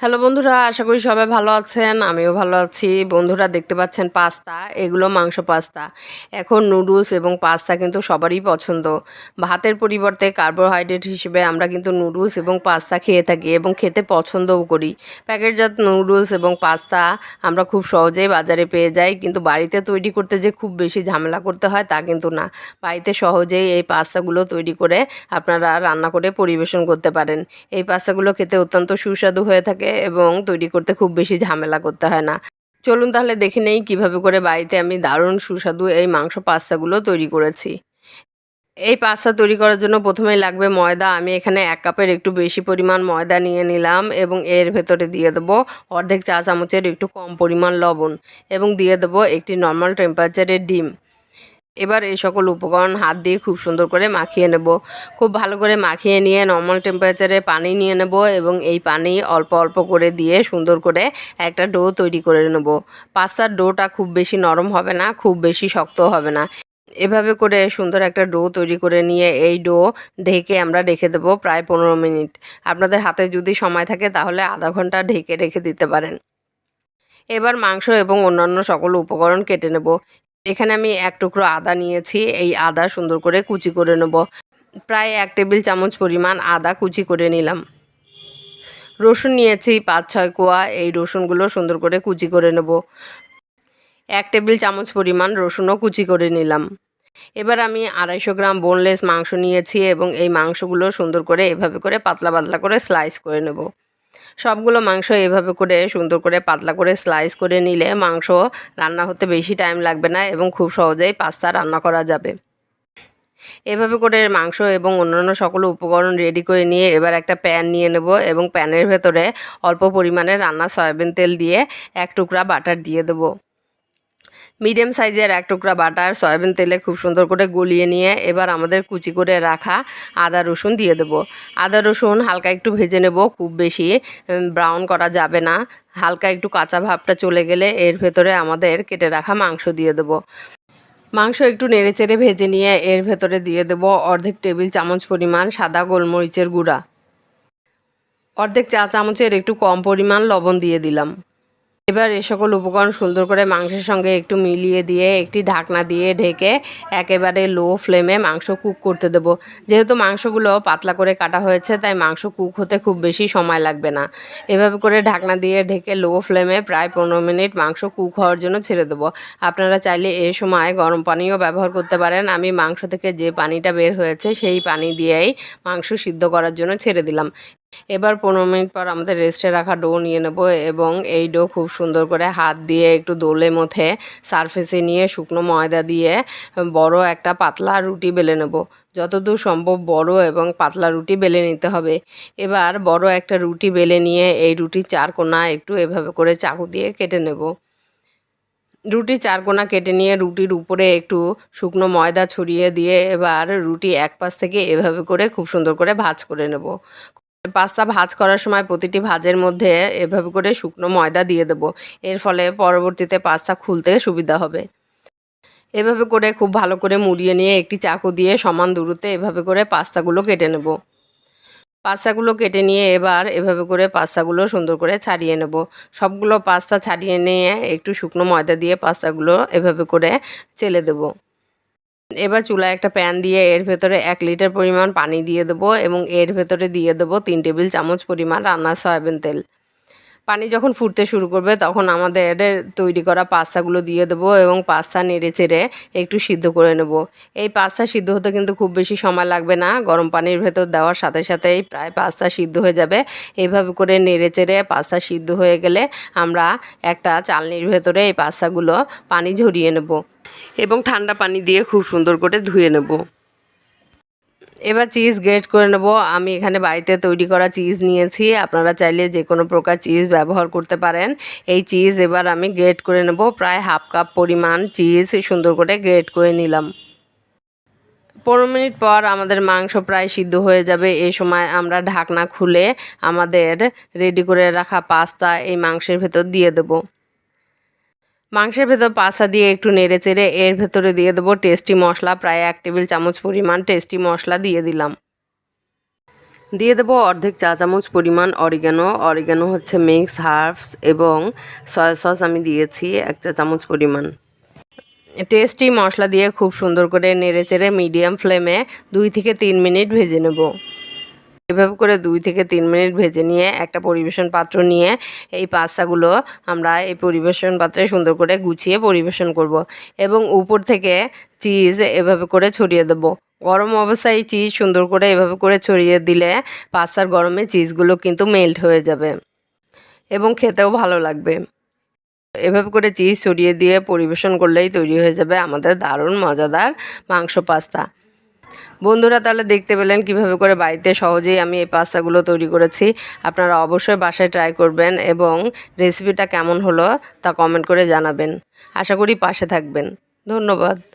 Hello বন্ধুরা, আশা করি সবাই ভালো আছেন, আমিও ভালো আছি। বন্ধুরা, দেখতে পাচ্ছেন পাস্তা, এগুলো মাংস পাস্তা। এখন নুডলস এবং পাস্তা কিন্তু সবারই পছন্দ। ভাতের পরিবর্তে কার্বোহাইড্রেট হিসেবে আমরা কিন্তু নুডলস এবং পাস্তা খেয়ে থাকি এবং খেতে পছন্দও করি। প্যাকেটজাত নুডলস এবং পাস্তা আমরা খুব সহজেই বাজারে পেয়ে যাই, কিন্তু বাড়িতে তৈরি করতে যে খুব বেশি ঝামেলা করতে হয় তা কিন্তু না। বাড়িতে সহজেই এই পাস্তাগুলো তৈরি করে আপনারা রান্না করে পরিবেশন করতে পারেন। এই পাস্তাগুলো খেতে অত্যন্ত সুস্বাদু হয়ে থাকে এবং তৈরি করতে খুব বেশি ঝামেলা করতে হয় না। চলুন তাহলে দেখে নেই কীভাবে করে বাড়িতে আমি দারুণ সুস্বাদু এই মাংস পাস্তাগুলো তৈরি করেছি। এই পাস্তা তৈরি করার জন্য প্রথমেই লাগবে ময়দা। আমি এখানে এক কাপের একটু বেশি পরিমাণ ময়দা নিয়ে নিলাম এবং এর ভেতরে দিয়ে দেবো অর্ধেক চা চামচের একটু কম পরিমাণ লবণ এবং দিয়ে দেবো একটি নর্মাল টেম্পারেচারের ডিম। এবার এই সকল উপকরণ হাত দিয়ে খুব সুন্দর করে মাখিয়ে নেব। খুব ভালো করে মাখিয়ে নিয়ে নর্মাল টেম্পারেচারে পানি নিয়ে নেব এবং এই পানি অল্প অল্প করে দিয়ে সুন্দর করে একটা ডো তৈরি করে নেব। পাস্তার ডোটা খুব বেশি নরম হবে না, খুব বেশি শক্ত হবে না। এভাবে করে সুন্দর একটা ডো তৈরি করে নিয়ে এই ডো ঢেকে আমরা রেখে দেবো প্রায় পনেরো মিনিট। আপনাদের হাতে যদি সময় থাকে তাহলে আধা ঘণ্টা ঢেকে রেখে দিতে পারেন। এবার মাংস এবং অন্যান্য সকল উপকরণ কেটে নেব। এখানে আমি এক টুকরো আদা নিয়েছি। এই আদা সুন্দর করে কুচি করে নেব। প্রায় এক টেবিল চামচ পরিমাণ আদা কুচি করে নিলাম। রসুন নিয়েছি পাঁচ ছয় কোয়া। এই রসুনগুলো সুন্দর করে কুচি করে নেব। এক টেবিল চামচ পরিমাণ রসুনও কুচি করে নিলাম। এবার আমি আড়াইশো গ্রাম বোনলেস মাংস নিয়েছি এবং এই মাংসগুলো সুন্দর করে এভাবে করে পাতলা পাতলা করে স্লাইস করে নেব। সবগুলো মাংস এভাবে করে সুন্দর করে পাতলা করে স্লাইস করে নিলে মাংস রান্না হতে বেশি টাইম লাগবে না এবং খুব সহজেই পাস্তা রান্না করা যাবে। এভাবে করে মাংস এবং অন্যান্য সকল উপকরণ রেডি করে নিয়ে এবার একটা প্যান নিয়ে নেব এবং প্যানের ভেতরে অল্প পরিমাণে রান্না সয়াবিন তেল দিয়ে এক টুকরা বাটার দিয়ে দেবো। মিডিয়াম সাইজের এক টুকরা বাটার, সয়াবিন তেলে খুব সুন্দর করে গলিয়ে নিয়ে এবার আমাদের কুচি করে রাখা আদা রসুন দিয়ে দেবো। আদা রসুন হালকা একটু ভেজে নেব, খুব বেশি ব্রাউন করা যাবে না। হালকা একটু কাঁচা ভাবটা চলে গেলে এর ভেতরে আমাদের কেটে রাখা মাংস দিয়ে দেবো। মাংস একটু নেড়েচেড়ে ভেজে নিয়ে এর ভেতরে দিয়ে দেবো অর্ধেক টেবিল চামচ পরিমাণ সাদা গোলমরিচের গুঁড়া। অর্ধেক চা চামচের একটু কম পরিমাণ লবণ দিয়ে দিলাম। এবার এ সকল উপকরণ সুন্দর করে মাংসের সঙ্গে একটু মিলিয়ে দিয়ে, একটি ঢাকনা দিয়ে ঢেকে একেবারে লো ফ্লেমে মাংস কুক করতে দেব। যেহেতু মাংসগুলো পাতলা করে কাটা হয়েছে, তাই মাংস কুক হতে খুব বেশি সময় লাগবে না। এভাবে করে ঢাকনা দিয়ে ঢেকে লো ফ্লেমে প্রায় পনেরো মিনিট মাংস কুক হওয়ার জন্য ছেড়ে দেবো। আপনারা চাইলে এ সময় গরম পানিও ব্যবহার করতে পারেন। আমি মাংস থেকে যে পানিটা বের হয়েছে, সেই পানি দিয়েই মাংস সিদ্ধ করার জন্য ছেড়ে দিলাম। এবার পনেরো মিনিট পর আমাদের রেস্টে রাখা ডো নিয়ে নেব এবং এই ডো খুব সুন্দর করে হাত দিয়ে একটু দোলে মথে সারফেসে নিয়ে শুকনো ময়দা দিয়ে বড় একটা পাতলা রুটি বেলে নেব। যতদূর সম্ভব বড় এবং পাতলা রুটি বেলে নিতে হবে। এবার বড় একটা রুটি বেলে নিয়ে এই রুটির চার কোনা একটু এভাবে করে চাকু দিয়ে কেটে নেব। রুটি চার কোনা কেটে নিয়ে রুটির উপরে একটু শুকনো ময়দা ছড়িয়ে দিয়ে এবার রুটি এক পাশ থেকে এভাবে করে খুব সুন্দর করে ভাজ করে নেব। পাস্তা ভাজ করার সময় প্রতিটি ভাজের মধ্যে এভাবে করে শুকনো ময়দা দিয়ে দেবো। এর ফলে পরবর্তীতে পাস্তা খুলতে সুবিধা হবে। এভাবে করে খুব ভালো করে মুড়িয়ে নিয়ে একটি চাকু দিয়ে সমান দূরত্বে এভাবে করে পাস্তাগুলো কেটে নেব। পাস্তাগুলো কেটে নিয়ে এবার এভাবে করে পাস্তাগুলো সুন্দর করে ছাড়িয়ে নেব। সবগুলো পাস্তা ছাড়িয়ে নিয়ে একটু শুকনো ময়দা দিয়ে পাস্তাগুলো এভাবে করে চেলে দেবো। এবার চুলায় একটা প্যান দিয়ে এর ভেতরে এক লিটার পরিমাণ পানি দিয়ে দেবো এবং এর ভেতরে দিয়ে দেবো তিন টেবিল চামচ পরিমাণ রান্নার সয়াবিন তেল। পানি যখন ফুটতে শুরু করবে, তখন আমাদের তৈরি করা পাস্তাগুলো দিয়ে দেবো এবং পাস্তা নেড়ে চেড়ে একটু সিদ্ধ করে নেব। এই পাস্তা সিদ্ধ হতে কিন্তু খুব বেশি সময় লাগবে না। গরম পানির ভেতর দেওয়ার সাথে সাথেই প্রায় পাস্তা সিদ্ধ হয়ে যাবে। এইভাবে করে নেড়ে চেড়ে পাস্তা সিদ্ধ হয়ে গেলে আমরা একটা চালনির ভেতরে এই পাস্তাগুলো পানি ঝরিয়ে নেব এবং ঠান্ডা পানি দিয়ে খুব সুন্দর করে ধুয়ে নেব। এবার চিজ গ্রেট করে নেব। আমি এখানে বাড়িতে তৈরি করা চিজ নিয়েছি। আপনারা চাইলে যে কোনো প্রকার চিজ ব্যবহার করতে পারেন। এই চিজ এবার আমি গ্রেট করে নেব। প্রায় হাফ কাপ পরিমাণ চিজ সুন্দর করে গ্রেট করে নিলাম। পনেরো মিনিট পর আমাদের মাংস প্রায় সিদ্ধ হয়ে যাবে। এই সময় আমরা ঢাকনা খুলে আমাদের রেডি করে রাখা পাস্তা এই মাংসের ভেতর দিয়ে দেবো। মাংসের ভেতর পাসা দিয়ে একটু নেড়ে চেড়ে এর ভেতরে দিয়ে দেবো টেস্টি মশলা, প্রায় এক টেবিল চামচ পরিমাণ টেস্টি মশলা দিয়ে দিলাম। দিয়ে দেবো অর্ধেক চা চামচ পরিমাণ অরিগানো। অরিগানো হচ্ছে মিক্স হার্বস এবং সয়া সস আমি দিয়েছি এক চা চামচ পরিমাণ। টেস্টি মশলা দিয়ে খুব সুন্দর করে নেড়ে চেড়ে মিডিয়াম ফ্লেমে দুই থেকে তিন মিনিট ভেজে নেব। এভাবে করে দুই থেকে তিন মিনিট ভেজে নিয়ে একটা পরিবেশন পাত্র নিয়ে এই পাস্তাগুলো আমরা এই পরিবেশন পাত্রে সুন্দর করে গুছিয়ে পরিবেশন করব এবং উপর থেকে চিজ এভাবে করে ছড়িয়ে দেব। গরম অবস্থায় চিজ সুন্দর করে এভাবে করে ছড়িয়ে দিলে পাস্তার গরমে চিজগুলো কিন্তু মেল্ট হয়ে যাবে এবং খেতেও ভালো লাগবে। এভাবে করে চিজ ছড়িয়ে দিয়ে পরিবেশন করলেই তৈরি হয়ে যাবে আমাদের দারুণ মজাদার মাংস পাস্তা। বন্ধুরা তাহলে দেখতে পেলেন কীভাবে করে বাড়িতে সহজেই আমি এই পাস্তাগুলো তৈরি করেছি। আপনারা অবশ্যই বাসায় ট্রাই করবেন এবং রেসিপিটা কেমন হলো তা কমেন্ট করে জানাবেন। আশা করি পাশে থাকবেন। ধন্যবাদ।